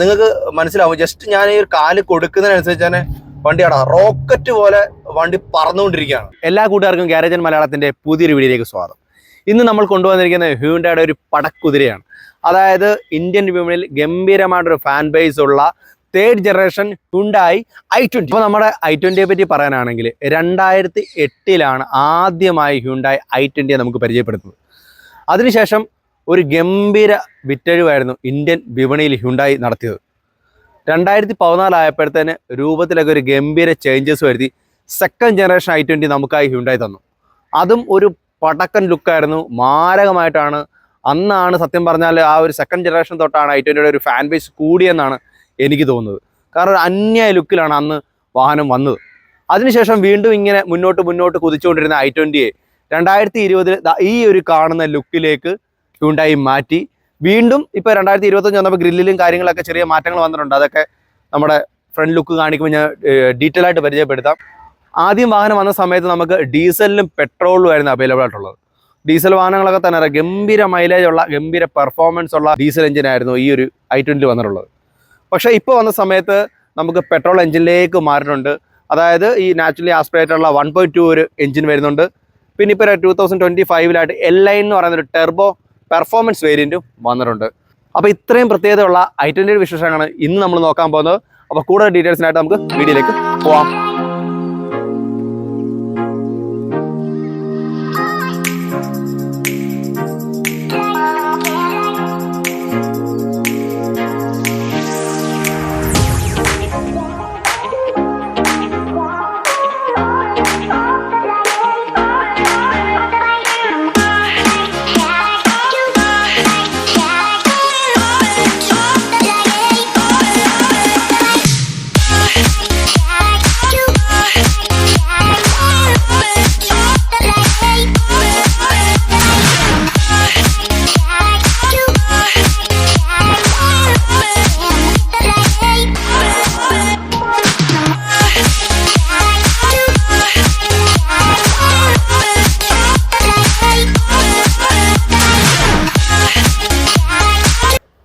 നിങ്ങൾക്ക് മനസ്സിലാവും. ജസ്റ്റ് ഞാൻ ഈ കാൽ കൊടുക്കുന്നതിനനുസരിച്ച് തന്നെ വണ്ടിയാടാ. റോക്കറ്റ് പോലെ വണ്ടി പറന്നുകൊണ്ടിരിക്കുകയാണ്. എല്ലാ കൂട്ടുകാർക്കും ഗാരേജൻ മലയാളത്തിന്റെ പുതിയൊരു വീഡിയോയിലേക്ക് സ്വാഗതം. ഇന്ന് നമ്മൾ കൊണ്ടുവന്നിരിക്കുന്ന ഹ്യൂണ്ടയുടെ ഒരു പടക്കുതിരയാണ്. അതായത് ഇന്ത്യൻ വിപണിയിൽ ഗംഭീരമായിട്ടൊരു ഫാൻ ബേസ് ഉള്ള third generation Hyundai i twenty. ഇപ്പോൾ നമ്മുടെ ഐ ട്വന്റിയെ പറ്റി പറയാനാണെങ്കിൽ രണ്ടായിരത്തി എട്ടിലാണ് ആദ്യമായി ഹ്യൂണ്ടായി ഐ ട്വന്റിയെ നമുക്ക് പരിചയപ്പെടുത്തുന്നത്. അതിനുശേഷം ഒരു ഗംഭീര വിറ്റഴിവായിരുന്നു ഇന്ത്യൻ വിപണിയിൽ ഹ്യുണ്ടായി നടത്തിയത്. രണ്ടായിരത്തി പതിനാലായപ്പോഴത്തേന് രൂപത്തിലൊക്കെ ഒരു ഗംഭീര ചേഞ്ചസ് വരുത്തി. സെക്കൻഡ് ജനറേഷൻ ഐ ട്വന്റി നമുക്കായി ഹ്യുണ്ടായി തന്നു. അതും ഒരു പടക്കൻ ലുക്കായിരുന്നു മാരകമായിട്ടാണ്. അന്നാണ് സത്യം പറഞ്ഞാൽ ആ ഒരു സെക്കൻഡ് ജനറേഷൻ തൊട്ടാണ് ഐ ട്വന്റിയുടെ ഒരു ഫാൻ ബേസ് കൂടിയെന്നാണ് എനിക്ക് തോന്നുന്നത്. കാരണം ഒരു അന്യായ ലുക്കിലാണ് അന്ന് വാഹനം വന്നത്. അതിനുശേഷം വീണ്ടും ഇങ്ങനെ മുന്നോട്ട് മുന്നോട്ട് കുതിച്ചുകൊണ്ടിരുന്ന ഐ ട്വന്റിയെ രണ്ടായിരത്തി ഇരുപതിൽ ഈ ഒരു കാണുന്ന ലുക്കിലേക്ക് ഹ്യൂണ്ടായി മാറ്റി. വീണ്ടും ഇപ്പോൾ രണ്ടായിരത്തി ഇരുപത്തഞ്ച് വന്നപ്പോൾ ഗ്രില്ലിലും കാര്യങ്ങളൊക്കെ ചെറിയ മാറ്റങ്ങൾ വന്നിട്ടുണ്ട്. അതൊക്കെ നമ്മുടെ ഫ്രണ്ട് ലുക്ക് കാണിക്കുമ്പോൾ ഞാൻ ഡീറ്റെയിൽ ആയിട്ട് പരിചയപ്പെടുത്താം. ആദ്യം വാഹനം വന്ന സമയത്ത് നമുക്ക് ഡീസലിലും പെട്രോളിലും ആയിരുന്നു അവൈലബിൾ ആയിട്ടുള്ളത്. ഡീസൽ വാഹനങ്ങളൊക്കെ തന്നെ ഗംഭീര മൈലേജ് ഉള്ള ഗംഭീര പെർഫോമൻസ് ഉള്ള ഡീസൽ എഞ്ചിൻ ആയിരുന്നു ഈ ഒരു ഐ ട്വന്റി വന്നിട്ടുള്ളത്. പക്ഷേ ഇപ്പോൾ വന്ന സമയത്ത് നമുക്ക് പെട്രോൾ എഞ്ചിനിലേക്ക് മാറിയിട്ടുണ്ട്. അതായത് ഈ നാച്ചുറലി ആസ്പിറേറ്റ് ഉള്ള വൺ പോയിന്റ് ടു ഒരു എഞ്ചിൻ വരുന്നുണ്ട്. പിന്നെ ഇപ്പോൾ ടൂ തൗസൻഡ് ട്വന്റി ഫൈവിലായിട്ട് എൽ ലൈൻ എന്ന് പറയുന്ന ഒരു ടെർബോ പെർഫോമൻസ് വേരിയന്റും വന്നിട്ടുണ്ട്. അപ്പോൾ ഇത്രയും പ്രത്യേകതയുള്ള ഐ ട്വന്റിയുടെ വിശേഷങ്ങളാണ് ഇന്ന് നമ്മൾ നോക്കാൻ പോകുന്നത്. അപ്പോൾ കൂടുതൽ ഡീറ്റെയിൽസിനായിട്ട് നമുക്ക് വീഡിയോയിലേക്ക് പോവാം.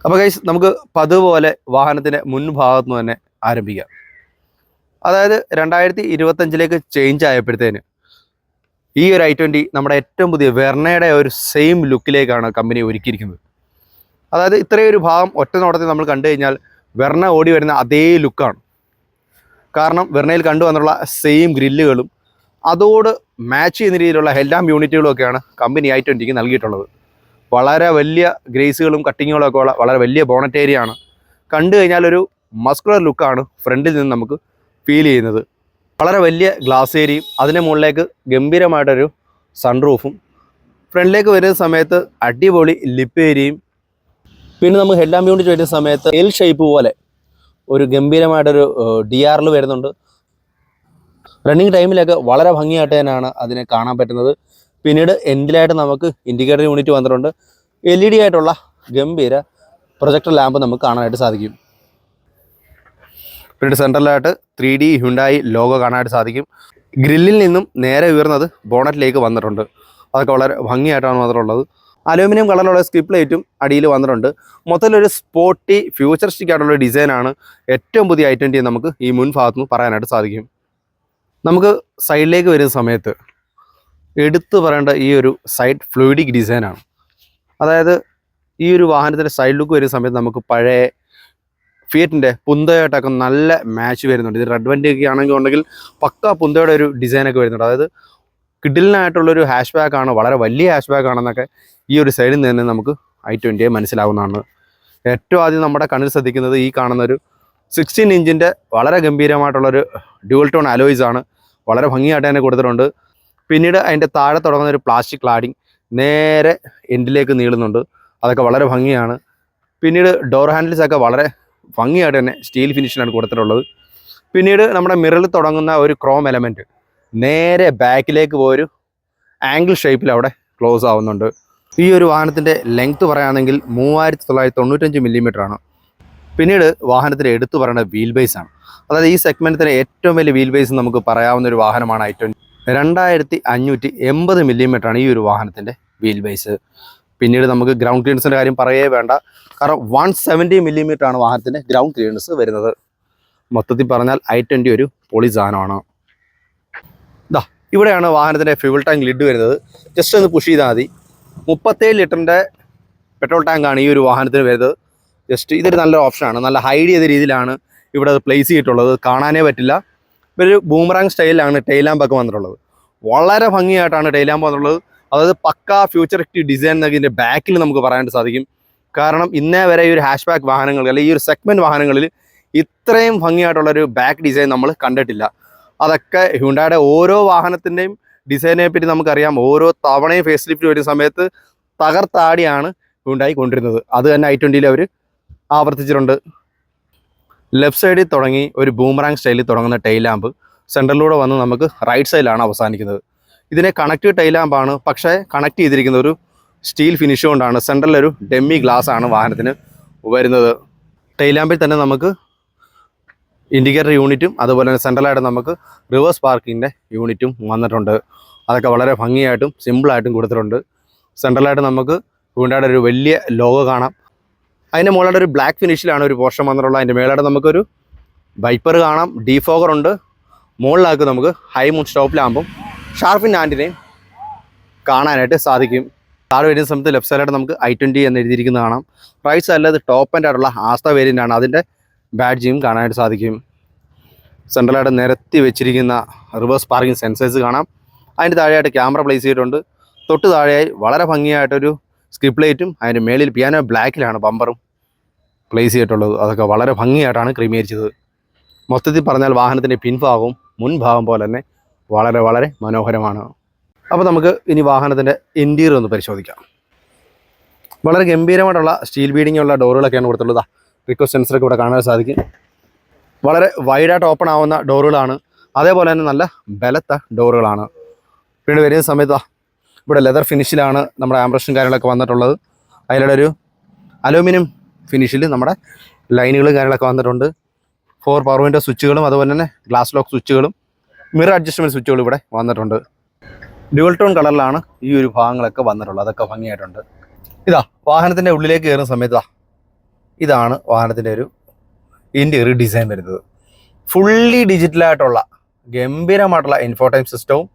അപ്പോൾ ഗൈസ് നമുക്ക് പതുപോലെ വാഹനത്തിന്റെ മുൻഭാഗത്തു നിന്ന് തന്നെ ആരംഭിക്കാം. അതായത് രണ്ടായിരത്തി ഇരുപത്തഞ്ചിലേക്ക് ചേഞ്ച് ആയപ്പോഴത്തേന് ഈ ഒരു ഐ ട്വന്റി നമ്മുടെ ഏറ്റവും പുതിയ വെർണയുടെ ഒരു സെയിം ലുക്കിലേക്കാണ് കമ്പനി ഒരുക്കിയിരിക്കുന്നത്. അതായത് ഇത്രയും ഒരു ഭാഗം ഒറ്റ നോട്ടത്തിൽ നമ്മൾ കണ്ടു കഴിഞ്ഞാൽ വെർണ ഓടി വരുന്ന അതേ ലുക്കാണ് കാരണം വെർണയിൽ കണ്ടുവന്നുള്ള സെയിം ഗ്രില്ലുകളും അതോട് മാച്ച് ചെയ്യുന്ന രീതിയിലുള്ള എല്ലാം യൂണിറ്റുകളും ഒക്കെയാണ് കമ്പനി ഐ ട്വന്റിക്ക് നൽകിയിട്ടുള്ളത്. വളരെ വലിയ ഗ്രേസുകളും കട്ടിങ്ങുകളും ഒക്കെ ഉള്ള വളരെ വലിയ ബോണറ്റ് ആണ്. കണ്ടു കഴിഞ്ഞാൽ ഒരു മസ്കുലർ ലുക്കാണ് ഫ്രണ്ടിൽ നിന്ന് നമുക്ക് ഫീൽ ചെയ്യുന്നത്. വളരെ വലിയ ഗ്ലാസ് ഏരിയയും അതിന്റെ മുകളിലേക്ക് ഗംഭീരമായിട്ടൊരു സൺറൂഫും ഫ്രണ്ടിലേക്ക് വരുന്ന സമയത്ത് അടിപൊളി ലിപ്പ് ഏരിയയും പിന്നെ നമുക്ക് ഹെഡ് ലാമ്പ് യൂണിറ്റ് വരുന്ന സമയത്ത് എൽ ഷേപ്പ് പോലെ ഒരു ഗംഭീരമായിട്ടൊരു ഡി ആറിൽ വരുന്നുണ്ട്. റണ്ണിങ് ടൈമിലൊക്കെ വളരെ ഭംഗിയായിട്ട് തന്നെയാണ് അതിനെ കാണാൻ പറ്റുന്നത്. പിന്നീട് എൻഡിലായിട്ട് നമുക്ക് ഇൻഡിക്കേറ്റർ യൂണിറ്റ് വന്നിട്ടുണ്ട്? എൽ ഇ ഡി ആയിട്ടുള്ള ഗംഭീര പ്രൊജക്ടർ ലാമ്പ് നമുക്ക് കാണാനായിട്ട് സാധിക്കും. പിന്നീട് സെൻട്രലായിട്ട് ത്രീ ഡി ഹ്യുണ്ടായി ലോഗോ കാണാനായിട്ട് സാധിക്കും. ഗ്രില്ലിൽ നിന്നും നേരെ ഉയർന്നത് ബോണറ്റിലേക്ക് വന്നിട്ടുണ്ട്. അതൊക്കെ വളരെ ഭംഗിയായിട്ടാണ് വന്നിട്ടുള്ളത്. അലൂമിനിയം കളറിലുള്ള സ്കിപ്പ് ലൈറ്റും അടിയിൽ വന്നിട്ടുണ്ട്. മൊത്തത്തിലൊരു സ്പോർട്ടി ഫ്യൂച്ചറിസ്റ്റിക് ആയിട്ടുള്ള ഡിസൈനാണ് ഏറ്റവും പുതിയ ഐറ്റന്റി നമുക്ക് ഈ മുൻ ഭാഗത്തു നിന്ന് പറയാനായിട്ട് സാധിക്കും. നമുക്ക് സൈഡിലേക്ക് വരുന്ന സമയത്ത് എടുത്തു പറയേണ്ട ഈ ഒരു സൈഡ് ഫ്ലൂയിഡിക് ഡിസൈനാണ് അതായത് ഈ ഒരു വാഹനത്തിന്റെ സൈഡ് ലുക്ക് വരുന്ന സമയത്ത് നമുക്ക് പഴയ ഫിയറ്റിന്റെ പുന്തയായിട്ടൊക്കെ നല്ല മാച്ച് വരുന്നുണ്ട്. ഇത് റെഡ് വണ്ടി ഒക്കെ ആണെങ്കിൽ ഉണ്ടെങ്കിൽ പക്ക പുന്തയുടെ ഒരു ഡിസൈനൊക്കെ വരുന്നുണ്ട്. അതായത് കിഡിലിനായിട്ടുള്ളൊരു ഹാഷ് ബാക്ക് ആണ് വളരെ വലിയ ഹാഷ് ബാക്ക് ആണെന്നൊക്കെ ഈ ഒരു സൈഡിൽ നിന്ന് നമുക്ക് ഐ ട്വന്റിയെ മനസ്സിലാവുന്നതാണ്. ഏറ്റവും ആദ്യം നമ്മുടെ കണ്ണിൽ ശ്രദ്ധിക്കുന്നത് ഈ കാണുന്ന ഒരു സിക്സ്റ്റീൻ ഇഞ്ചിന്റെ വളരെ ഗംഭീരമായിട്ടുള്ളൊരു ഡ്യൂൾ ടോൺ അലോയ്സ് ആണ്. വളരെ ഭംഗിയായിട്ട് തന്നെ കൊടുത്തിട്ടുണ്ട്. പിന്നീട് അതിന്റെ താഴെ തുടങ്ങുന്ന ഒരു പ്ലാസ്റ്റിക് ക്ലാഡിങ് നേരെ എൻഡിലേക്ക് നീളുന്നുണ്ട്. അതൊക്കെ വളരെ ഭംഗിയാണ്. പിന്നീട് ഡോർ ഹാൻഡിൽസ് ഒക്കെ വളരെ ഭംഗിയായിട്ട് തന്നെ സ്റ്റീൽ ഫിനിഷിനാണ് കൊടുത്തിട്ടുള്ളത്. പിന്നീട് നമ്മുടെ മിററിൽ തുടങ്ങുന്ന ഒരു ക്രോം എലമെന്റ് നേരെ ബാക്കിലേക്ക് പോയൊരു ആംഗിൾ ഷേപ്പിൽ അവിടെ ക്ലോസ് ആവുന്നുണ്ട്. ഈ ഒരു വാഹനത്തിന്റെ ലെങ്ത്ത് പറയുകയാണെങ്കിൽ മൂവായിരത്തി തൊള്ളായിരത്തി തൊണ്ണൂറ്റഞ്ച് മില്ലിമീറ്റർ ആണ്. പിന്നീട് വാഹനത്തിന് എടുത്തു പറയുന്ന വീൽ ബേസ് ആണ്. അതായത് ഈ സെഗ്മെന്റിന് ഏറ്റവും വലിയ വീൽ ബേസ് നമുക്ക് പറയാവുന്ന ഒരു വാഹനമാണ് ഐ ട്വന്റി രണ്ടായിരത്തി അഞ്ഞൂറ്റി എൺപത് മില്ലിമീറ്റർ ആണ് ഈ ഒരു വാഹനത്തിന്റെ വീൽ ബേസ് പിന്നീട് നമുക്ക് ഗ്രൗണ്ട് ക്ലിയറൻസിന്റെ കാര്യം പറയേ വേണ്ട. കാരണം വൺ സെവന്റി മില്ലിമീറ്റർ ആണ് വാഹനത്തിന്റെ ഗ്രൗണ്ട് ക്ലിയറൻസ് വരുന്നത്. മൊത്തത്തിൽ പറഞ്ഞാൽ ഐ ട്വന്റി ഒരു പൊളി സാധനമാണ് ഇതാ ഇവിടെയാണ് വാഹനത്തിന്റെ ഫ്യൂൾ ടാങ്ക് ലിഡ് വരുന്നത്. ജസ്റ്റ് ഒന്ന് പുഷ് ചെയ്താൽ മതി. മുപ്പത്തേഴ് ലിറ്ററിന്റെ പെട്രോൾ ടാങ്കാണ് ഈ ഒരു വാഹനത്തിന് വരുന്നത്. ജസ്റ്റ് ഇതൊരു നല്ല ഓപ്ഷനാണ് നല്ല ഹൈഡ് ചെയ്ത രീതിയിലാണ് ഇവിടെ അത് പ്ലേസ് ചെയ്തിട്ടുള്ളത്. കാണാനേ പറ്റില്ല. ഒരു ബൂമറാങ് സ്റ്റൈലിലാണ് ടൈലാമ്പൊക്കെ വന്നിട്ടുള്ളത്. വളരെ ഭംഗിയായിട്ടാണ് ടൈലാമ്പ് വന്നിട്ടുള്ളത്. അതായത് പക്ക ഫ്യൂച്ചറിസ്റ്റിക് ഡിസൈൻ എന്നൊക്കെ ഇതിന്റെ ബാക്കിൽ നമുക്ക് പറയാനായിട്ട് സാധിക്കും. കാരണം ഇന്നേ വരെ ഈ ഒരു ഹാഷ് ബാക്ക് വാഹനങ്ങൾ അല്ലെങ്കിൽ ഈ ഒരു സെഗ്മെന്റ് വാഹനങ്ങളിൽ ഇത്രയും ഭംഗിയായിട്ടുള്ളൊരു ബാക്ക് ഡിസൈൻ നമ്മൾ കണ്ടിട്ടില്ല. അതൊക്കെ ഹ്യുണ്ടായുടെ ഓരോ വാഹനത്തിന്റെയും ഡിസൈനെ പറ്റി നമുക്കറിയാം. ഓരോ തവണയും ഫേസ് ലിഫ്റ്റ് വരുന്ന സമയത്ത് തകർത്താടിയാണ് ഹ്യുണ്ടായി കൊണ്ടിരുന്നത് അത് തന്നെ ഐ ട്വന്റിയിൽ അവർ ആവർത്തിച്ചിട്ടുണ്ട്. ലെഫ്റ്റ് സൈഡിൽ തുടങ്ങി ഒരു ബൂമറാങ് സ്റ്റൈലിൽ തുടങ്ങുന്ന ടൈലാമ്പ് സെന്ററിലൂടെ വന്ന് നമുക്ക് റൈറ്റ് സൈഡിലാണ് അവസാനിക്കുന്നത്. ഇതിനെ കണക്റ്റീവ് ടൈലാമ്പാണ് പക്ഷേ കണക്ട് ചെയ്തിരിക്കുന്ന ഒരു സ്റ്റീൽ ഫിനിഷ് കൊണ്ടാണ് സെന്ററിലൊരു ഡെമ്മി ഗ്ലാസ് ആണ് വാഹനത്തിന് വരുന്നത്. ടൈലാമ്പിൽ തന്നെ നമുക്ക് ഇൻഡിക്കേറ്റർ യൂണിറ്റും അതുപോലെ തന്നെ സെൻട്രലായിട്ട് നമുക്ക് റിവേഴ്സ് പാർക്കിങ്ങിന്റെ യൂണിറ്റും വന്നിട്ടുണ്ട്. അതൊക്കെ വളരെ ഭംഗിയായിട്ടും സിമ്പിളായിട്ടും കൊടുത്തിട്ടുണ്ട്. സെൻട്രലായിട്ട് നമുക്ക് ഹൂണ്ടയുടെ ഒരു വലിയ ലോഗോ കാണാം. അതിന്റെ മുകളുടെ ഒരു ബ്ലാക്ക് ഫിനിഷിലാണ് ഒരു പോർഷൻ വന്നിട്ടുള്ളത്. അതിന്റെ മേളയുടെ നമുക്കൊരു വൈപ്പർ കാണാം. ഡീഫോഗർ ഉണ്ട്. മുകളിലാക്കി നമുക്ക് ഹൈ മൂൺ സ്റ്റോപ്പ് ലാമ്പും ഷാർപ്പിൻ ആന്റിനെയും കാണാനായിട്ട് സാധിക്കും. താഴെ വരുന്ന സമയത്ത് ലെഫ്റ്റ് സൈഡിലായിട്ട് നമുക്ക് ഐ ട്വന്റി എന്ന് എഴുതിയിരിക്കുന്നത് കാണാം. പ്രൈസ് സൈഡിൽ അത് ടോപ്പ് ആൻഡ് ആയിട്ടുള്ള ആസ്ത വേരിയന്റ് ആണ്. അതിന്റെ ബാഡ്ജിയും കാണാനായിട്ട് സാധിക്കും. സെൻട്രലായിട്ട് നിരത്തി വെച്ചിരിക്കുന്ന റിവേഴ്സ് പാർക്കിംഗ് സെൻസേഴ്സ് കാണാം. അതിന്റെ താഴെയായിട്ട് ക്യാമറ പ്ലേസ് ചെയ്തിട്ടുണ്ട്. തൊട്ട് താഴെയായി വളരെ ഭംഗിയായിട്ടൊരു സ്ക്രിപ്പ് ലൈറ്റും അതിന്റെ മേളിൽ പിയാനോ ബ്ലാക്കിലാണ് ബമ്പറും പ്ലേസ് ചെയ്തിട്ടുള്ളത്. അതൊക്കെ വളരെ ഭംഗിയായിട്ടാണ് ക്രമീകരിച്ചത്. മൊത്തത്തിൽ പറഞ്ഞാൽ വാഹനത്തിന്റെ പിൻഭാഗവും മുൻഭാഗം പോലെ തന്നെ വളരെ വളരെ മനോഹരമാണ്. അപ്പോൾ നമുക്ക് ഇനി വാഹനത്തിന്റെ ഇന്റീരിയർ ഒന്ന് പരിശോധിക്കാം. വളരെ ഗംഭീരമായിട്ടുള്ള സ്റ്റീൽ ബീഡിംഗ് ഉള്ള ഡോറുകളൊക്കെയാണ് കൊടുത്തുള്ളത് റിക്വസ്റ്റ് സെൻസറൊക്കെ ഇവിടെ കാണാൻ സാധിക്കും. വളരെ വൈഡായിട്ട് ഓപ്പൺ ആവുന്ന ഡോറുകളാണ്. അതേപോലെ തന്നെ നല്ല ബലത്ത ഡോറുകളാണ്. പിന്നെ വരുന്ന സമയത്ത് ഇവിടെ ലെതർ ഫിനിഷിലാണ് നമ്മുടെ ആംബ്രഷും കാര്യങ്ങളൊക്കെ വന്നിട്ടുള്ളത്. അതിലൂടെ ഒരു അലൂമിനിയം ഫിനിഷിൽ നമ്മുടെ ലൈനുകളും കാര്യങ്ങളൊക്കെ വന്നിട്ടുണ്ട്. ഫോർ പവർ സ്വിച്ചുകളും അതുപോലെ തന്നെ ഗ്ലാസ് ലോക്ക് സ്വിച്ചുകളും മിറർ അഡ്ജസ്റ്റ്മെന്റ് സ്വിച്ചുകളും ഇവിടെ വന്നിട്ടുണ്ട്. ഡ്യുവൽ ടോൺ കളറിലാണ് ഈ ഒരു ഭാഗങ്ങളൊക്കെ വന്നിട്ടുള്ളത്. അതൊക്കെ ഭംഗിയായിട്ടുണ്ട്. ഇതാ വാഹനത്തിന്റെ ഉള്ളിലേക്ക് കയറുന്ന സമയത്ത് ഇതാണ് വാഹനത്തിന്റെ ഒരു ഇന്റീരിയർ ഡിസൈൻ വരുന്നത്. ഫുള്ളി ഡിജിറ്റലായിട്ടുള്ള ഗംഭീരമായിട്ടുള്ള ഇൻഫോടൈം സിസ്റ്റവും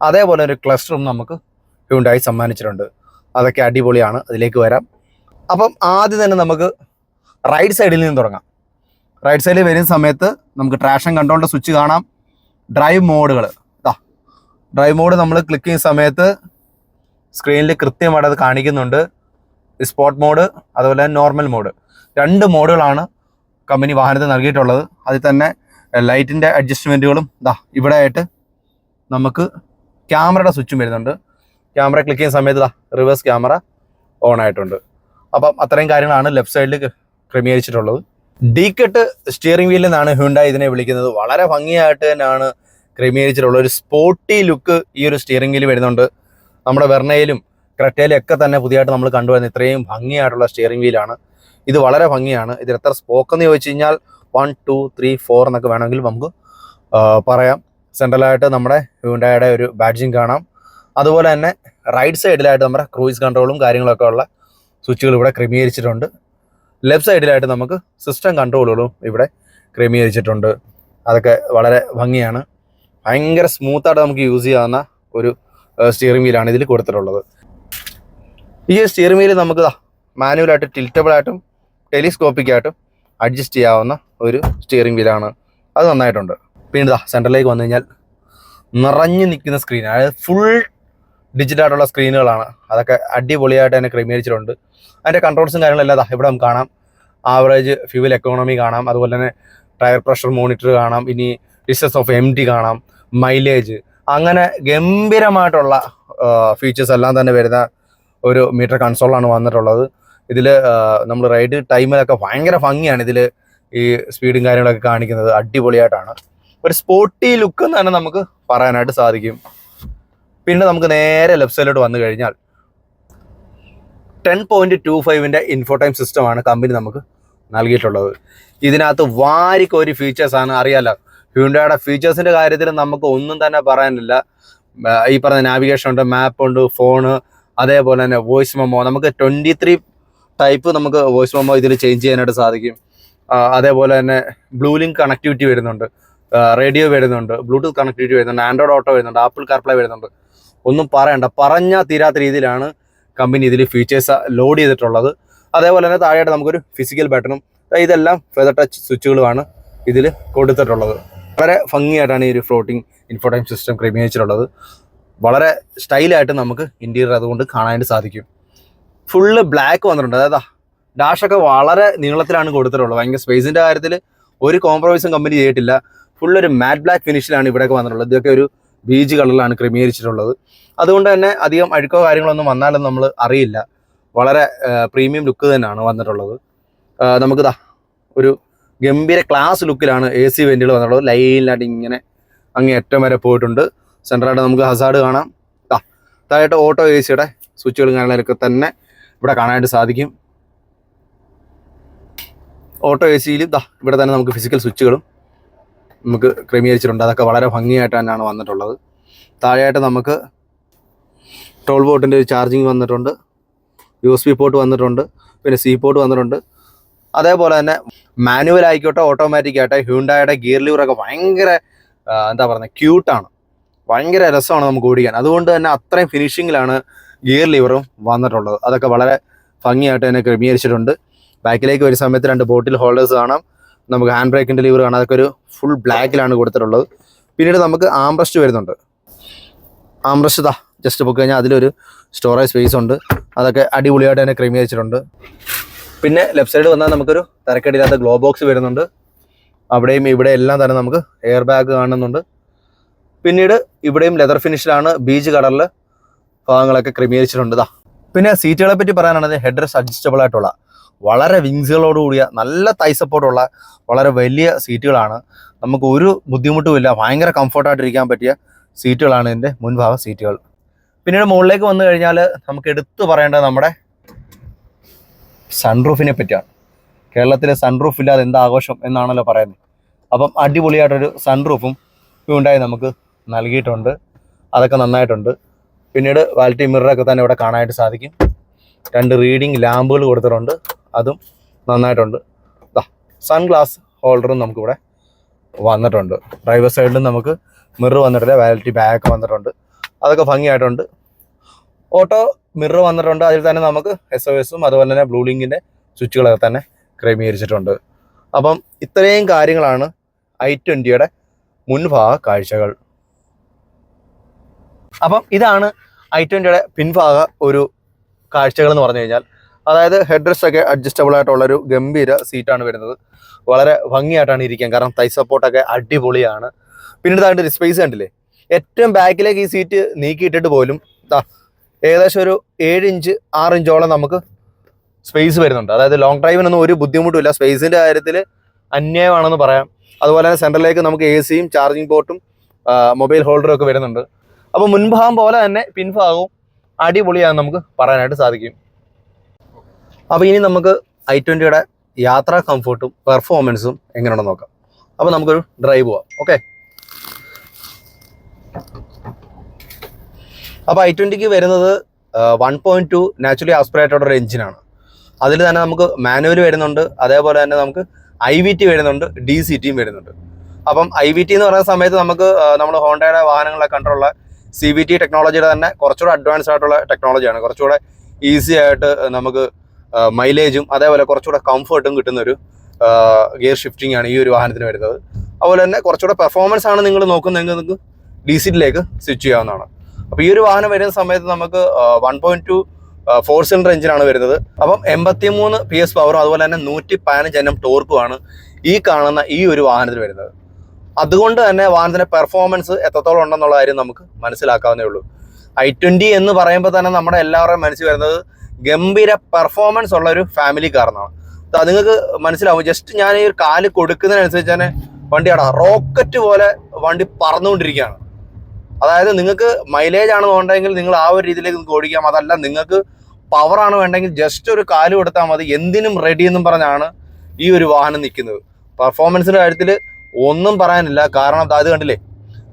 അതേപോലെ ഒരു ക്ലസ്റ്ററും നമുക്ക് ഹ്യുണ്ടായി സമ്മാനിച്ചിട്ടുണ്ട്. അതൊക്കെ അടിപൊളിയാണ്. അതിലേക്ക് വരാം. അപ്പം ആദ്യം തന്നെ നമുക്ക് റൈറ്റ് സൈഡിൽ നിന്ന് തുടങ്ങാം. റൈറ്റ് സൈഡിൽ വരുന്ന സമയത്ത് നമുക്ക് ട്രാഷൻ കൺട്രോളിന്റെ സ്വിച്ച് കാണാം. ഡ്രൈവ് മോഡുകൾ ഇതാ ഡ്രൈവ് മോഡ് നമ്മൾ ക്ലിക്ക് ചെയ്യുന്ന സമയത്ത് സ്ക്രീനിൽ കൃത്യമായിട്ട് അത് കാണിക്കുന്നുണ്ട്. സ്പോട്ട് മോഡ് അതുപോലെ നോർമൽ മോഡ് രണ്ട് മോഡുകളാണ് കമ്പനി വാഹനത്തിൽ നൽകിയിട്ടുള്ളത്. അതിൽ തന്നെ ലൈറ്റിന്റെ അഡ്ജസ്റ്റ്മെന്റുകളും ഇതാ ഇവിടെ ആയിട്ട് നമുക്ക് ക്യാമറയുടെ സ്വിച്ചും വരുന്നുണ്ട്. ക്യാമറ ക്ലിക്ക് ചെയ്യുന്ന സമയത്ത് റിവേഴ്സ് ക്യാമറ ഓൺ ആയിട്ടുണ്ട്. അപ്പം അത്രയും കാര്യങ്ങളാണ് ലെഫ്റ്റ് സൈഡിൽ ക്രമീകരിച്ചിട്ടുള്ളത്. കട്ട് സ്റ്റിയറിംഗ് വീലിൽ നിന്നാണ് ഹ്യുണ്ടായി ഇതിനെ വിളിക്കുന്നത്. വളരെ ഭംഗിയായിട്ട് തന്നെയാണ് ക്രമീകരിച്ചിട്ടുള്ളത്. ഒരു സ്പോർട്ടി ലുക്ക് ഈ ഒരു സ്റ്റിയറിംഗ് വീൽ വരുന്നുണ്ട്. നമ്മുടെ വെർണയിലും ക്രെറ്റയിലും ഒക്കെ തന്നെ പുതിയതായിട്ട് നമ്മൾ കണ്ടുവരുന്ന ഇത്രയും ഭംഗിയായിട്ടുള്ള സ്റ്റിയറിംഗ് വീലാണ് ഇത് വളരെ ഭംഗിയാണ്. ഇതിൽ എത്ര സ്പോക്ക് എന്ന് ചോദിച്ചു കഴിഞ്ഞാൽ വൺ ടു ത്രീ ഫോർ എന്നൊക്കെ വേണമെങ്കിൽ നമുക്ക് പറയാം. സെൻട്രലായിട്ട് നമ്മുടെ ഹ്യൂണ്ടായുടെ ഒരു ബാഡ്ജിങ് കാണാം. അതുപോലെ തന്നെ റൈറ്റ് സൈഡിലായിട്ട് നമ്മുടെ ക്രൂയിസ് കൺട്രോളും കാര്യങ്ങളൊക്കെ ഉള്ള സ്വിച്ചുകൾ ഇവിടെ ക്രമീകരിച്ചിട്ടുണ്ട്. ലെഫ്റ്റ് സൈഡിലായിട്ട് നമുക്ക് സിസ്റ്റം കൺട്രോളുകളും ഇവിടെ ക്രമീകരിച്ചിട്ടുണ്ട്. അതൊക്കെ വളരെ ഭംഗിയാണ്. ഭയങ്കര സ്മൂത്തായിട്ട് നമുക്ക് യൂസ് ചെയ്യാവുന്ന ഒരു സ്റ്റിയറിംഗ് വീലാണ് ഇതിൽ കൊടുത്തിട്ടുള്ളത്. ഈ സ്റ്റിയറിംഗ് വീൽ നമുക്ക് മാനുവലായിട്ട് ടിൽറ്റബിളായിട്ടും ടെലിസ്കോപ്പിക് ആയിട്ടും അഡ്ജസ്റ്റ് ചെയ്യാവുന്ന ഒരു സ്റ്റിയറിംഗ് വീലാണ് അത് നന്നായിട്ടുണ്ട്. പിന്നെ ഇതാ സെന്ററിലേക്ക് വന്നു കഴിഞ്ഞാൽ നിറഞ്ഞു നിൽക്കുന്ന സ്ക്രീൻ അതായത് ഫുൾ ഡിജിറ്റൽ ആയിട്ടുള്ള സ്ക്രീനുകളാണ് അതൊക്കെ അടിപൊളിയായിട്ട് തന്നെ ക്രമീകരിച്ചിട്ടുണ്ട്. അതിന്റെ കൺട്രോൾസും കാര്യങ്ങളെല്ലാം ദാ ഇവിടെ നമുക്ക് കാണാം. ആവറേജ് ഫ്യൂവൽ എക്കോണമി കാണാം. അതുപോലെ തന്നെ ടയർ പ്രഷർ മോണിറ്റർ കാണാം. ഇനി ഡിസ്റ്റൻസ് ഓഫ് എം കാണാം. മൈലേജ് അങ്ങനെ ഗംഭീരമായിട്ടുള്ള ഫീച്ചേഴ്സ് എല്ലാം തന്നെ വരുന്ന ഒരു മീറ്റർ കൺസോളാണ് വന്നിട്ടുള്ളത്. ഇതിൽ നമ്മൾ റൈഡ് ടൈമിലൊക്കെ ഭയങ്കര ഭംഗിയാണ് ഇതിൽ ഈ സ്പീഡും കാര്യങ്ങളൊക്കെ കാണിക്കുന്നത്. അടിപൊളിയായിട്ടാണ്. ഒരു സ്പോർട്ടി ലുക്ക് തന്നെ നമുക്ക് പറയാനായിട്ട് സാധിക്കും. പിന്നെ നമുക്ക് നേരെ ലെഫ്റ്റ് സൈഡിലോട്ട് വന്നു കഴിഞ്ഞാൽ ടെൻ പോയിന്റ് ടു ഫൈവിന്റെ ഇൻഫോടൈം സിസ്റ്റമാണ് കമ്പനി നമുക്ക് നൽകിയിട്ടുള്ളത്. ഇതിനകത്ത് വാരിക്കോരി ഫീച്ചേഴ്സാണ് അറിയാലോ? ഹ്യൂണ്ടയുടെ ഫീച്ചേഴ്സിന്റെ കാര്യത്തിൽ നമുക്ക് ഒന്നും തന്നെ പറയാനില്ല. ഈ പറഞ്ഞ നാവിഗേഷൻ ഉണ്ട് മാപ്പ് ഉണ്ട് ഫോണ് അതേപോലെ തന്നെ വോയിസ് മെമ്മോ നമുക്ക് ട്വന്റി ത്രീ ടൈപ്പ് നമുക്ക് വോയിസ് മെമ്മോ ഇതിൽ ചേഞ്ച് ചെയ്യാനായിട്ട് സാധിക്കും. അതേപോലെ തന്നെ ബ്ലൂ ലിങ്ക് കണക്ടിവിറ്റി വരുന്നുണ്ട്. റേഡിയോ വരുന്നുണ്ട്. ബ്ലൂടൂത്ത് കണക്ടിവിറ്റി വരുന്നുണ്ട്. ആൻഡ്രോയിഡ് ഓട്ടോ വരുന്നുണ്ട്. ആപ്പിൾ കാർപ്ലേ വരുന്നുണ്ട്. ഒന്നും പറയണ്ട. പറഞ്ഞാൽ തീരാത്ത രീതിയിലാണ് കമ്പനി ഇതിൽ ഫീച്ചേഴ്സ് ലോഡ് ചെയ്തിട്ടുള്ളത്. അതേപോലെ തന്നെ താഴെയായിട്ട് നമുക്കൊരു ഫിസിക്കൽ ബട്ടണും ഇതെല്ലാം ഫെദർ ടച്ച് സ്വിച്ചുകളുമാണ് ഇതിൽ കൊടുത്തിട്ടുള്ളത്. വളരെ ഭംഗിയായിട്ടാണ് ഈ ഒരു ഫ്ലോട്ടിംഗ് ഇൻഫോടൈം സിസ്റ്റം ക്രമീകരിച്ചിട്ടുള്ളത്. വളരെ സ്റ്റൈലായിട്ട് നമുക്ക് ഇന്റീരിയർ അതുകൊണ്ട് കാണാനായിട്ട് സാധിക്കും. ഫുള്ള് ബ്ലാക്ക് വന്നിട്ടുണ്ട്. അതായത് ഡാഷൊക്കെ വളരെ നീളത്തിലാണ് കൊടുത്തിട്ടുള്ളത്. ഭയങ്കര സ്പേസിന്റെ കാര്യത്തിൽ ഒരു കോംപ്രമൈസും കമ്പനി ചെയ്തിട്ടില്ല. ഫുൾ ഒരു മാറ്റ് ബ്ലാക്ക് ഫിനിഷിലാണ് ഇവിടെയൊക്കെ വന്നിട്ടുള്ളത്. ഇതൊക്കെ ഒരു ബീജ് കളറിലാണ് ക്രമീകരിച്ചിട്ടുള്ളത്. അതുകൊണ്ട് തന്നെ അധികം അഴുക്കോ കാര്യങ്ങളൊന്നും വന്നാലും നമ്മൾ അറിയില്ല. വളരെ പ്രീമിയം ലുക്ക് തന്നെയാണ് വന്നിട്ടുള്ളത്. നമുക്ക് നമുക്കിതാ ഒരു ഗംഭീര ക്ലാസ് ലുക്കിലാണ് എ സി വെന്റുകൾ വന്നിട്ടുള്ളത്. ലൈനിലായിട്ട് ഇങ്ങനെ അങ്ങേ ഏറ്റവും വരെ പോയിട്ടുണ്ട്. സെന്ററായിട്ട് നമുക്ക് ഹസാഡ് കാണാം. ആ ഇതായിട്ട് ഓട്ടോ എ സിയുടെ സ്വിച്ചുകളും കാര്യങ്ങളൊക്കെ തന്നെ ഇവിടെ കാണാനായിട്ട് സാധിക്കും. ഓട്ടോ എ സിയിൽ ദാ ഇവിടെ തന്നെ നമുക്ക് ഫിസിക്കൽ സ്വിച്ചുകളും നമുക്ക് ക്രമീകരിച്ചിട്ടുണ്ട്. അതൊക്കെ വളരെ ഭംഗിയായിട്ട് തന്നെയാണ് വന്നിട്ടുള്ളത്. താഴെയായിട്ട് നമുക്ക് ടോൾ ബോട്ടിന്റെ ഒരു ചാർജിങ് വന്നിട്ടുണ്ട്. യു എസ് ബി പോർട്ട് വന്നിട്ടുണ്ട്. പിന്നെ സി പോർട്ട് വന്നിട്ടുണ്ട്. അതേപോലെ തന്നെ മാനുവൽ ആയിക്കോട്ടെ ഓട്ടോമാറ്റിക് ആയിട്ട് ഹ്യൂണ്ടായുടെ ഗിയർ ലിവറൊക്കെ ഭയങ്കര എന്താ പറയുന്നത് ക്യൂട്ടാണ് ഭയങ്കര രസമാണ് നമുക്ക് ഓടിക്കാൻ. അതുകൊണ്ട് തന്നെ അത്രയും ഫിനിഷിങ്ങിലാണ് ഗിയർ ലിവറും വന്നിട്ടുള്ളത്. അതൊക്കെ വളരെ ഭംഗിയായിട്ട് തന്നെ ക്രമീകരിച്ചിട്ടുണ്ട്. ബാക്കിലേക്ക് ഒരു സമയത്ത് രണ്ട് ബോട്ടിൽ ഹോൾഡേഴ്സ് കാണാം. നമുക്ക് ഹാൻഡ് ബ്രേക്കിന്റെ ലിവർ കാണാം. അതൊക്കെ ഒരു ഫുൾ ബ്ലാക്കിലാണ് കൊടുത്തിട്ടുള്ളത്. പിന്നീട് നമുക്ക് ആംബ്രസ്റ്റ് വരുന്നുണ്ട്. ആംബ്രസ്റ്റ് ഇതാ ജസ്റ്റ് പോയി കഴിഞ്ഞാൽ അതിലൊരു സ്റ്റോറേജ് സ്പേസ് ഉണ്ട്. അതൊക്കെ അടിപൊളിയായിട്ട് തന്നെ ക്രമീകരിച്ചിട്ടുണ്ട്. പിന്നെ ലെഫ്റ്റ് സൈഡ് വന്നാൽ നമുക്കൊരു തിരക്കടില്ലാത്ത ഗ്ലോ ബോക്സ് വരുന്നുണ്ട്. അവിടെയും ഇവിടെ എല്ലാം തന്നെ നമുക്ക് എയർ ബാഗ് കാണുന്നുണ്ട്. പിന്നീട് ഇവിടെയും ലെതർ ഫിനിഷിലാണ് ബീച്ച് കളറിൽ ഭാഗങ്ങളൊക്കെ ക്രമീകരിച്ചിട്ടുണ്ട് ദാ. പിന്നെ സീറ്റുകളെ പറ്റി പറയാനാണെങ്കിൽ ഹെഡ്രസ് അഡ്ജസ്റ്റബിൾ ആയിട്ടുള്ള വളരെ വിങ്സുകളോടുകൂടിയ നല്ല തൈ സപ്പോർട്ടുള്ള വളരെ വലിയ സീറ്റുകളാണ് നമുക്ക് ഒരു ബുദ്ധിമുട്ടുമില്ല ഭയങ്കര കംഫർട്ടായിട്ട് ഇരിക്കാൻ പറ്റിയ സീറ്റുകളാണ് ഇതിന്റെ മുൻഭാഗ സീറ്റുകൾ പിന്നീട് മുകളിലേക്ക് വന്നു കഴിഞ്ഞാൽ നമുക്ക് എടുത്തു പറയേണ്ടത് നമ്മുടെ സൺറൂഫിനെ പറ്റിയാണ്. കേരളത്തിലെ സൺറൂഫ് ഇല്ലാതെ എന്താ ആഘോഷം എന്നാണല്ലോ പറയുന്നത്. അപ്പം അടിപൊളിയായിട്ടൊരു സൺറൂഫും ഉണ്ടായി നമുക്ക് നൽകിയിട്ടുണ്ട്. അതൊക്കെ നന്നായിട്ടുണ്ട്. പിന്നീട് വാലിറ്റി മിററൊക്കെ തന്നെ ഇവിടെ കാണാനായിട്ട് സാധിക്കും. രണ്ട് റീഡിംഗ് ലാമ്പുകൾ കൊടുത്തിട്ടുണ്ട്. അതും നന്നായിട്ടുണ്ട്. സൺഗ്ലാസ് ഹോൾഡറും നമുക്കിവിടെ വന്നിട്ടുണ്ട്. ഡ്രൈവർ സൈഡിലും നമുക്ക് മിറർ വന്നിട്ടില്ല വാലിറ്റി ബാഗ് വന്നിട്ടുണ്ട്. അതൊക്കെ ഭംഗിയായിട്ടുണ്ട്. ഓട്ടോ മിറർ വന്നിട്ടുണ്ട്. അതിൽ തന്നെ നമുക്ക് എസ് ഒ എസും അതുപോലെ തന്നെ ബ്ലൂ ലിങ്കിന്റെ സ്വിച്ചുകളൊക്കെ തന്നെ ക്രമീകരിച്ചിട്ടുണ്ട്. അപ്പം ഇത്രയും കാര്യങ്ങളാണ് ഐ ട്വന്റിയുടെ മുൻഭാഗ കാഴ്ചകൾ. അപ്പം ഇതാണ് ഐ ട്വന്റിയുടെ പിൻഭാഗ ഒരു കാഴ്ചകൾ എന്ന് പറഞ്ഞു കഴിഞ്ഞാൽ. അതായത് ഹെഡ് റെസ്റ്റ് ഒക്കെ അഡ്ജസ്റ്റബിൾ ആയിട്ടുള്ള ഒരു ഗംഭീര സീറ്റാണ് വരുന്നത്. വളരെ ഭംഗിയായിട്ടാണ് ഇരിക്കാൻ. കാരണം തൈ സപ്പോർട്ടൊക്കെ അടിപൊളിയാണ്. പിന്നീട് താണ്ട് സ്പേസ് കണ്ടില്ലേ? ഏറ്റവും ബാക്കിലേക്ക് ഈ സീറ്റ് നീക്കിയിട്ടിട്ട് പോലും ഏകദേശം ഒരു ഏഴ് ഇഞ്ച് ആറ് ഇഞ്ചോളം നമുക്ക് സ്പേസ് വരുന്നുണ്ട്. അതായത് ലോങ് ഡ്രൈവിനൊന്നും ഒരു ബുദ്ധിമുട്ടുമില്ല സ്പേസിന്റെ കാര്യത്തിൽ അന്യായമാണെന്ന് പറയാം. അതുപോലെ തന്നെ സെൻട്രലിലേക്ക് നമുക്ക് എ സിയും ചാർജിങ് പോർട്ടും മൊബൈൽ ഹോൾഡറും ഒക്കെ വരുന്നുണ്ട്. അപ്പോൾ മുൻഭാഗം പോലെ തന്നെ പിൻഭാഗവും അടിപൊളിയാണെന്ന് നമുക്ക് പറയാനായിട്ട് സാധിക്കും. അപ്പോൾ ഇനി നമുക്ക് ഐ ട്വന്റിയുടെ യാത്രാ കംഫർട്ടും പെർഫോമൻസും എങ്ങനെയാണെന്ന് നോക്കാം. അപ്പോൾ നമുക്കൊരു ഡ്രൈവ് പോവാം ഓക്കെ അപ്പോൾ ഐ ട്വന്റിക്ക് വരുന്നത് one point two naturally aspirated ഒരു എഞ്ചിനാണ് അതിൽ തന്നെ നമുക്ക് മാനുവൽ വരുന്നുണ്ട് അതേപോലെ തന്നെ നമുക്ക് ഐ വി ടി വരുന്നുണ്ട് ഡി സി ടിയും വരുന്നുണ്ട്. അപ്പം ഐ വി ടി എന്ന് പറയുന്ന സമയത്ത് നമുക്ക് നമ്മൾ ഹോണ്ടയുടെ വാഹനങ്ങളൊക്കെ കണ്ടുള്ള സി വി ടി ടെക്നോളജിയുടെ തന്നെ കുറച്ചുകൂടെ അഡ്വാൻസ്ഡ് ആയിട്ടുള്ള ടെക്നോളജിയാണ് കുറച്ചുകൂടെ ഈസി ആയിട്ട് നമുക്ക് മൈലേജും അതേപോലെ കുറച്ചുകൂടെ കംഫർട്ടും കിട്ടുന്ന ഒരു ഗിയർ ഷിഫ്റ്റിംഗ് ആണ് ഈ ഒരു വാഹനത്തിന് വരുന്നത്. അതുപോലെ തന്നെ കുറച്ചുകൂടെ പെർഫോമൻസ് ആണ് നിങ്ങൾ നോക്കുന്നതെങ്കിൽ നിങ്ങൾക്ക് ഡി സിറ്റിലേക്ക് സ്വിച്ച് ചെയ്യാവുന്നതാണ്. അപ്പോൾ ഈ ഒരു വാഹനം വരുന്ന സമയത്ത് നമുക്ക് one point two four cylinder എഞ്ചിനാണ് വരുന്നത്. അപ്പം എൺപത്തി മൂന്ന് പി എസ് പവറും അതുപോലെ തന്നെ നൂറ്റി പതിനഞ്ച് എണ്ണം ടോർക്കുമാണ് ഈ കാണുന്ന ഈ ഒരു വാഹനത്തിൽ വരുന്നത്. അതുകൊണ്ട് തന്നെ വാഹനത്തിന്റെ പെർഫോമൻസ് എത്രത്തോളം ഉണ്ടെന്നുള്ള കാര്യം നമുക്ക് മനസ്സിലാക്കാവുന്നേ ഉള്ളൂ. ഐ ട്വന്റി എന്ന് പറയുമ്പോൾ തന്നെ നമ്മുടെ എല്ലാവരുടെയും മനസ്സിൽ വരുന്നത് ഗംഭീര പെർഫോമൻസ് ഉള്ള ഒരു ഫാമിലി കാറിനാണ് അത് നിങ്ങൾക്ക് മനസ്സിലാവും ജസ്റ്റ് ഞാൻ ഈ കാൽ കൊടുക്കുന്നതിനനുസരിച്ച് തന്നെ വണ്ടി അവിടെ റോക്കറ്റ് പോലെ വണ്ടി പറന്നുകൊണ്ടിരിക്കുകയാണ്. അതായത് നിങ്ങൾക്ക് മൈലേജ് ആണ് വേണ്ടെങ്കിൽ നിങ്ങൾ ആ ഒരു രീതിയിലേക്ക് നിങ്ങൾക്ക് ഓടിക്കാം. അതല്ല നിങ്ങൾക്ക് പവറാണ് വേണ്ടെങ്കിൽ ജസ്റ്റ് ഒരു കാൽ കൊടുത്താൽ മതി. എന്തിനും റെഡി എന്നും പറഞ്ഞാണ് ഈ ഒരു വാഹനം നിൽക്കുന്നത്. പെർഫോമൻസിന്റെ കാര്യത്തിൽ ഒന്നും പറയാനില്ല. കാരണം അത് കണ്ടില്ലേ?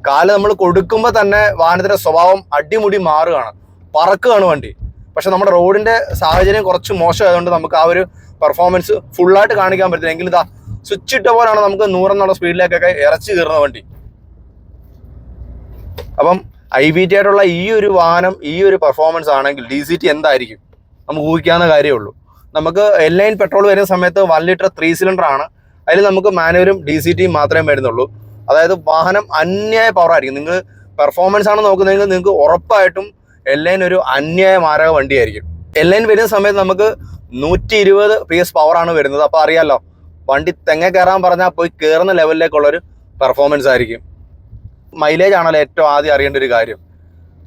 കാൽ നമ്മൾ കൊടുക്കുമ്പോൾ തന്നെ വാഹനത്തിന്റെ സ്വഭാവം അടിമുടി മാറുകയാണ്. പറക്കുകയാണ് വണ്ടി. പക്ഷെ നമ്മുടെ റോഡിന്റെ സാഹചര്യം കുറച്ച് മോശമായതുകൊണ്ട് നമുക്ക് ആ ഒരു പെർഫോമൻസ് ഫുള്ളായിട്ട് കാണിക്കാൻ പറ്റില്ല. എങ്കിലും ഇതാ സ്വിച്ച് ഇട്ട പോലാണ് നമുക്ക് നൂറെന്നുള്ള സ്പീഡിലേക്കൊക്കെ ഇറച്ചി കയറുന്ന വണ്ടി. അപ്പം ഐ വി ടി ആയിട്ടുള്ള ഈ ഒരു വാഹനം ഈ ഒരു പെർഫോമൻസ് ആണെങ്കിൽ ഡി സി ടി എന്തായിരിക്കും? നമുക്ക് ഊഹിക്കാവുന്ന കാര്യമേ ഉള്ളൂ. നമുക്ക് എൽ ലൈൻ പെട്രോൾ വരുന്ന സമയത്ത് വൺ ലിറ്റർ ത്രീ സിലിണ്ടർ ആണ്. അതിൽ നമുക്ക് മാനുവലും ഡി സി ടിയും മാത്രമേ വരുന്നുള്ളൂ. അതായത് വാഹനം അന്യായ പവർ ആയിരിക്കും. നിങ്ങൾ പെർഫോമൻസ് ആണ് നോക്കുന്നതെങ്കിൽ നിങ്ങൾക്ക് ഉറപ്പായിട്ടും എൽ ലൈൻ ഒരു അന്യായ മാരക വണ്ടിയായിരിക്കും. എൽ ലൈൻ വരുന്ന സമയത്ത് നമുക്ക് നൂറ്റി ഇരുപത് പി എസ് പവർ ആണ് വരുന്നത്. അപ്പോൾ അറിയാലോ വണ്ടി തെങ്ങ കയറാൻ പറഞ്ഞാൽ പോയി കയറുന്ന ലെവലിലേക്കുള്ള ഒരു പെർഫോമൻസ് ആയിരിക്കും. മൈലേജ് ആണല്ലോ ഏറ്റവും ആദ്യം അറിയേണ്ട ഒരു കാര്യം.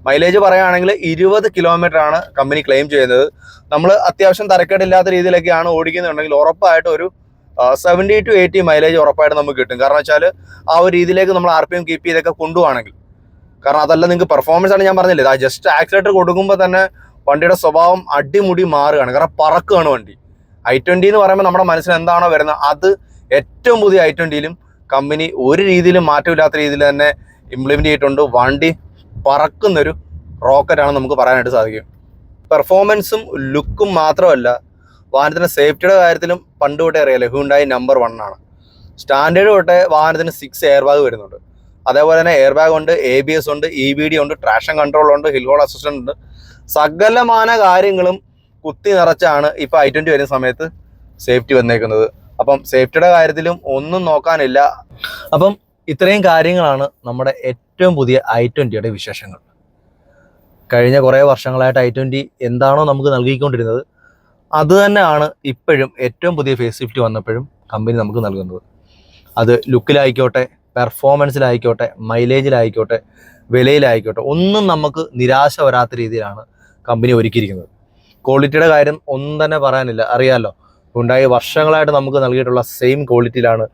മൈലേജ് പറയുകയാണെങ്കിൽ ഇരുപത് കിലോമീറ്റർ ആണ് കമ്പനി ക്ലെയിം ചെയ്യുന്നത്. നമ്മൾ അത്യാവശ്യം തരക്കേടില്ലാത്ത രീതിയിലൊക്കെയാണ് ഓടിക്കുന്നുണ്ടെങ്കിൽ ഉറപ്പായിട്ട് ഒരു സെവന്റി ടു എയ്റ്റി മൈലേജ് ഉറപ്പായിട്ട് നമുക്ക് കിട്ടും. കാരണം വെച്ചാൽ ആ ഒരു രീതിയിലേക്ക് നമ്മൾ ആർ പി എം കീപ്പ് ചെയ്തൊക്കെ കൊണ്ടുപോകണമെങ്കിൽ കാരണം അതല്ല നിങ്ങൾക്ക് പെർഫോമൻസ് ആണ് ഞാൻ പറഞ്ഞില്ലേ? ആ ജസ്റ്റ് ആക്സിലേറ്റർ കൊടുക്കുമ്പോൾ തന്നെ വണ്ടിയുടെ സ്വഭാവം അടിമുടി മാറുകയാണ്. കാരണം പറക്കുകയാണ് വണ്ടി. ഐ ട്വന്റി എന്ന് പറയുമ്പോൾ നമ്മുടെ മനസ്സിൽ എന്താണോ വരുന്നത്? അത് ഏറ്റവും പുതിയ ഐ ട്വന്റിയിലും കമ്പനി ഒരു രീതിയിലും മാറ്റമില്ലാത്ത രീതിയിൽ തന്നെ ഇംപ്ലിമെന്റ് ചെയ്തിട്ടുണ്ട്. വണ്ടി പറക്കുന്നൊരു റോക്കറ്റാണ് നമുക്ക് പറയാനായിട്ട് സാധിക്കും. പെർഫോമൻസും ലുക്കും മാത്രമല്ല വാഹനത്തിന്റെ സേഫ്റ്റിയുടെ കാര്യത്തിലും പണ്ട് തൊട്ടേ അറിയാലോ ഹ്യൂണ്ടായി നമ്പർ വൺ ആണ്. സ്റ്റാൻഡേർഡ് തൊട്ടേ വാഹനത്തിന് സിക്സ് എയർ ബാഗ് വരുന്നുണ്ട്. അതേപോലെ തന്നെ എയർ ബാഗ് ഉണ്ട് എ ബി എസ് ഉണ്ട് ഇ ബി ഡി ഉണ്ട് ട്രാക്ഷൻ കൺട്രോൾ ഉണ്ട് ഹിൽ ഹോൾ അസിസ്റ്റന്റ് ഉണ്ട്. സകലമാന കാര്യങ്ങളും കുത്തി നിറച്ചാണ് ഇപ്പൊ ഐ ട്വന്റി വരുന്ന സമയത്ത് സേഫ്റ്റി വന്നേക്കുന്നത്. അപ്പം സേഫ്റ്റിയുടെ കാര്യത്തിലും ഒന്നും നോക്കാനില്ല. അപ്പം ഇത്രയും കാര്യങ്ങളാണ് നമ്മുടെ ഏറ്റവും പുതിയ ഐ ട്വന്റിയുടെ വിശേഷങ്ങൾ. കഴിഞ്ഞ കുറേ വർഷങ്ങളായിട്ട് ഐ ട്വന്റി എന്താണോ നമുക്ക് നൽകിക്കൊണ്ടിരുന്നത് അത് തന്നെയാണ് ഇപ്പോഴും ഏറ്റവും പുതിയ ഫേസ് ലിഫ്റ്റ് വന്നപ്പോഴും കമ്പനി നമുക്ക് നൽകുന്നത്. അത് ലുക്കിലായിക്കോട്ടെ പെർഫോമൻസിലായിക്കോട്ടെ മൈലേജിലായിക്കോട്ടെ വിലയിലായിക്കോട്ടെ ഒന്നും നമുക്ക് നിരാശ വരാത്ത രീതിയിലാണ് കമ്പനി ഒരുക്കിയിരിക്കുന്നത്. ക്വാളിറ്റിയുടെ കാര്യം ഒന്നും തന്നെ പറയാനില്ല. അറിയാമല്ലോ ഉണ്ടായി വർഷങ്ങളായിട്ട് നമുക്ക് നൽകിയിട്ടുള്ള സെയിം ക്വാളിറ്റിയിലാണ്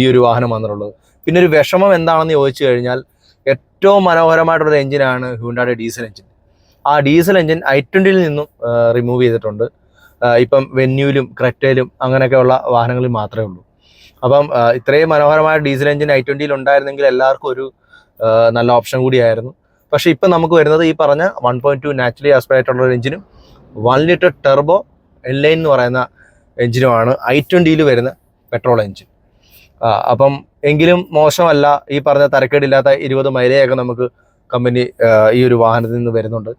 ഈ ഒരു വാഹനം വന്നിട്ടുള്ളത്. പിന്നെ ഒരു വിഷമം എന്താണെന്ന് ചോദിച്ചു കഴിഞ്ഞാൽ ഏറ്റവും മനോഹരമായിട്ടുള്ള എഞ്ചിനാണ് ഹ്യൂണ്ടായുടെ ഡീസൽ എഞ്ചിൻ ആ ഡീസൽ എഞ്ചിൻ ഐ ട്വന്റിയിൽ നിന്നും റിമൂവ് ചെയ്തിട്ടുണ്ട്. ഇപ്പം വെന്യൂലും ക്രെറ്റയിലും അങ്ങനെയൊക്കെയുള്ള വാഹനങ്ങളിൽ മാത്രമേ ഉള്ളൂ. അപ്പം ഇത്രയും മനോഹരമായ ഡീസൽ എഞ്ചിൻ ഐ ട്വന്റിയിൽ ഉണ്ടായിരുന്നെങ്കിൽ എല്ലാവർക്കും ഒരു നല്ല ഓപ്ഷൻ കൂടിയായിരുന്നു. പക്ഷേ ഇപ്പം നമുക്ക് വരുന്നത് ഈ പറഞ്ഞ one point two naturally aspirate ഒരു എഞ്ചിനും വൺ ലിറ്റർ ടെർബോ എൻലൈൻ എന്ന് പറയുന്ന എഞ്ചിനുമാണ് ഐ ട്വന്റിയിൽ വരുന്ന പെട്രോൾ എഞ്ചിൻ. അപ്പം എങ്കിലും മോശമല്ല ഈ പറഞ്ഞ തരക്കേടില്ലാത്ത ഇരുപത് മൈലേജൊക്കെ നമുക്ക് കമ്പനി ഈ ഒരു വാഹനത്തിൽ നിന്ന് വരുന്നുണ്ട്.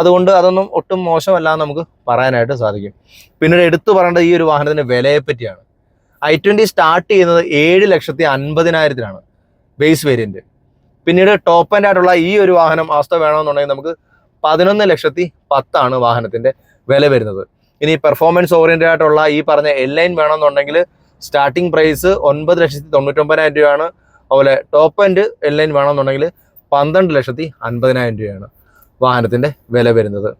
അതുകൊണ്ട് അതൊന്നും ഒട്ടും മോശമല്ല നമുക്ക് പറയാനായിട്ട് സാധിക്കും. പിന്നീട് എടുത്തു പറയേണ്ടത് ഈ ഒരു വാഹനത്തിന്റെ വിലയെ പറ്റിയാണ് ഐ ട്വന്റി സ്റ്റാർട്ട് ചെയ്യുന്നത് ഏഴ് ലക്ഷത്തി അൻപതിനായിരത്തിനാണ് ബേസ് വേരിയന്റ് പിന്നീട് ടോപ്പ് ആൻഡ് ആയിട്ടുള്ള ഈ ഒരു വാഹനം അവസ്ഥ വേണമെന്നുണ്ടെങ്കിൽ നമുക്ക് പതിനൊന്ന് ലക്ഷത്തി പത്താണ് വാഹനത്തിന്റെ വില വരുന്നത്. ഇനി പെർഫോമൻസ് ഓറിയന്റഡ് ആയിട്ടുള്ള ഈ പറഞ്ഞ എൽ ലൈൻ വേണമെന്നുണ്ടെങ്കിൽ സ്റ്റാർട്ടിംഗ് പ്രൈസ് ഒൻപത് ലക്ഷത്തി തൊണ്ണൂറ്റൊമ്പതിനായിരം രൂപയാണ്. അതുപോലെ ടോപ്പ് ആൻഡ് എൽ ലൈൻ വേണമെന്നുണ്ടെങ്കിൽ പന്ത്രണ്ട് ലക്ഷത്തി അൻപതിനായിരം രൂപയാണ് വാഹനത്തിന്റെ വില വരുന്നത്.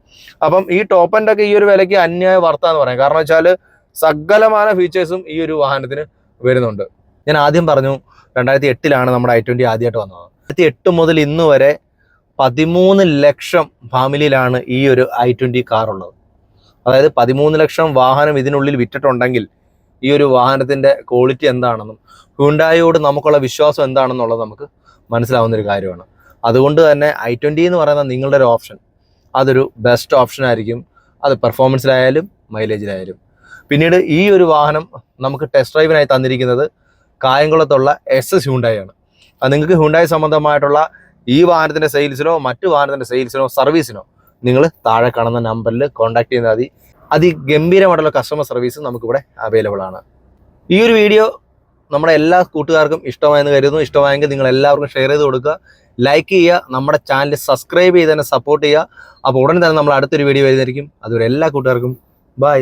അപ്പം ഈ ടോപ്പ് ആൻഡൊക്കെ ഈ ഒരു വിലയ്ക്ക് അന്യായ വർത്താന്ന് പറയാം. കാരണം വെച്ചാൽ സകലമാന ഫീച്ചേഴ്സും ഈ ഒരു വാഹനത്തിന് വരുന്നുണ്ട്. ഞാൻ ആദ്യം പറഞ്ഞു രണ്ടായിരത്തി എട്ടിലാണ് നമ്മുടെ ഐ ട്വന്റി ആദ്യമായിട്ട് വന്നത്. രണ്ടായിരത്തി എട്ട് മുതൽ ഇന്ന് വരെ പതിമൂന്ന് ലക്ഷം ഫാമിലിയിലാണ് ഈ ഒരു ഐ ട്വന്റി കാർ ഉള്ളത്. അതായത് പതിമൂന്ന് ലക്ഷം വാഹനം ഇതിനുള്ളിൽ വിറ്റിട്ടുണ്ടെങ്കിൽ ഈ ഒരു വാഹനത്തിന്റെ ക്വാളിറ്റി എന്താണെന്നും ഹുണ്ടായോട് നമുക്കുള്ള വിശ്വാസം എന്താണെന്നുള്ളത് നമുക്ക് മനസ്സിലാവുന്ന ഒരു കാര്യമാണ്. അതുകൊണ്ട് തന്നെ ഐ ട്വന്റി എന്ന് പറയുന്ന നിങ്ങളുടെ ഒരു ഓപ്ഷൻ അതൊരു ബെസ്റ്റ് ഓപ്ഷൻ ആയിരിക്കും. അത് പെർഫോമൻസിലായാലും മൈലേജിലായാലും പിന്നീട് ഈ ഒരു വാഹനം നമുക്ക് ടെസ്റ്റ് ഡ്രൈവിനായി തന്നിരിക്കുന്നത് കായംകുളത്തുള്ള എസ് എസ് ഹ്യൂണ്ടായാണ് അത് നിങ്ങൾക്ക് ഹ്യൂണ്ടായി സംബന്ധമായിട്ടുള്ള ഈ വാഹനത്തിന്റെ സെയിൽസിനോ മറ്റു വാഹനത്തിന്റെ സെയിൽസിനോ സർവീസിനോ നിങ്ങൾ താഴെ കാണുന്ന നമ്പറിൽ കോൺടാക്ട് ചെയ്താൽ മതി. അതിഗംഭീരമായിട്ടുള്ള കസ്റ്റമർ സർവീസ് നമുക്കിവിടെ അവൈലബിൾ ആണ്. ഈ ഒരു വീഡിയോ നമ്മുടെ എല്ലാ കൂട്ടുകാർക്കും ഇഷ്ടമായെന്ന് കരുതുന്നു. ഇഷ്ടമായെങ്കിൽ നിങ്ങൾ എല്ലാവർക്കും ഷെയർ ചെയ്ത് കൊടുക്കുക. ലൈക്ക് ചെയ്യുക നമ്മുടെ ചാനൽ സബ്സ്ക്രൈബ് ചെയ്ത് തന്നെ സപ്പോർട്ട് ചെയ്യുക. അപ്പോൾ ഉടനെ തന്നെ നമ്മൾ അടുത്തൊരു വീഡിയോ വരുന്നതായിരിക്കും. അതുവരെ എല്ലാ കൂട്ടുകാർക്കും ബൈ